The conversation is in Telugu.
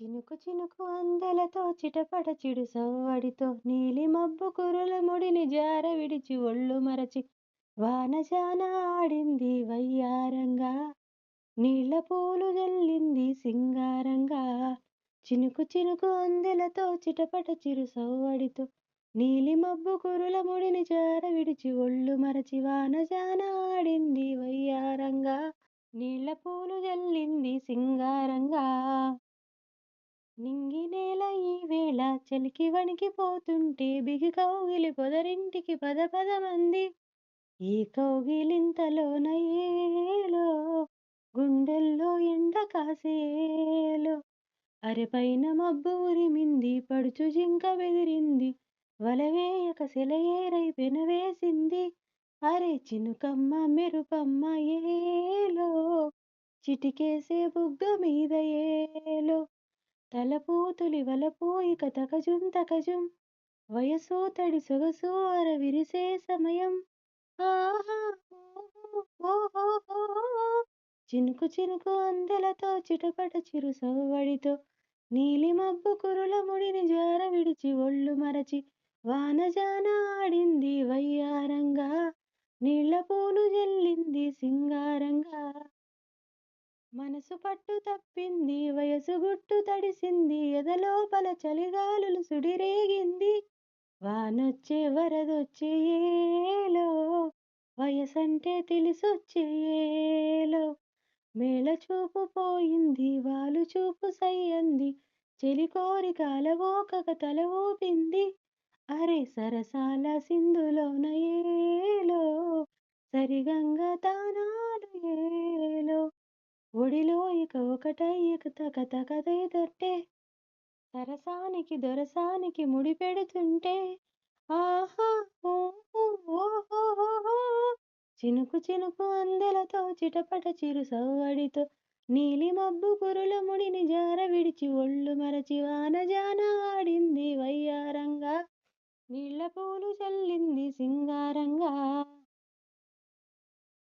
చినుకు చినుకు అందెలతో చిటపట చిడు సవ్వడితో నీలి మబ్బు కురుల ముడిని జార విడిచి ఒళ్ళు మరచి వానజాన ఆడింది వయ్యారంగా నీళ్ళ పూలు జల్లింది సింగారంగా. చినుకు చినుకు అందెలతో చిటపట చిరు సవ్వడితో నీలి మబ్బు కురుల ముడిని జార విడిచి ఒళ్ళు మరచి వానజాన ఆడింది వయ్యారంగా నీళ్ళ పూలు జల్లింది సింగారంగా. నింగి నేల ఈ వేళ చలికి వణికిపోతుంటే బిగి కౌగిలి పొదరింటికి పద పదమంది ఈ కౌగిలింతలోన ఏలో గుండెల్లో ఎండ కాసేలో. అరెపైన మబ్బు ఉరిమింది పడుచు జింక బెదిరింది. వలవేయక సెలయేరై పెనవేసింది అరే చినుకమ్మ మెరుపమ్మ ఏలో. చిటికేసే బుగ్గ మీద ఏలో. తలపూతులి వలపోయి ఇక తకజుం. తకజుం తడి సొగసు అర విరిసే సమయం. ఆహా చినుకు చినుకు అందెలతో చిటపట చిరు సవ్వడితో. నీలి మబ్బు కురుల ముడిని జార విడిచి ఒళ్ళు మరచి. వానజాన ఆడింది వయ్యారంగా. నీళ్ళ పూలు జల్లింది సింగారంగా. మనసు పట్టు తప్పింది వయసు గుట్టు తడిసింది ఎదలోపల చలిగాలులు సుడిరేగింది. వానొచ్చే వరదొచ్చే ఏలో వయసంటే తెలిసొచ్చేయేలో. మేళ చూపు పోయింది వాలు చూపు సయ్యంది చెలి కోరిక అలవోకక తల ఊపింది. అరే సరసాల సింధులోన ఏలో సరిగంగ తానాలు ఏ ఒడిలో ఇక ఒకటై ఇక తక తకదై తట్టే దొరసానికి దొరసానికి ముడిపెడుతుంటే ఆహా చినుకు చినుకు అందెలతో చిటపట చిరు సవ్వడితో నీలి మబ్బు గురుల ముడిని జార విడిచి ఒళ్ళు మరచి వానజాన ఆడింది వయ్యారంగా నీళ్ళ పూలు చల్లింది సింగారంగా.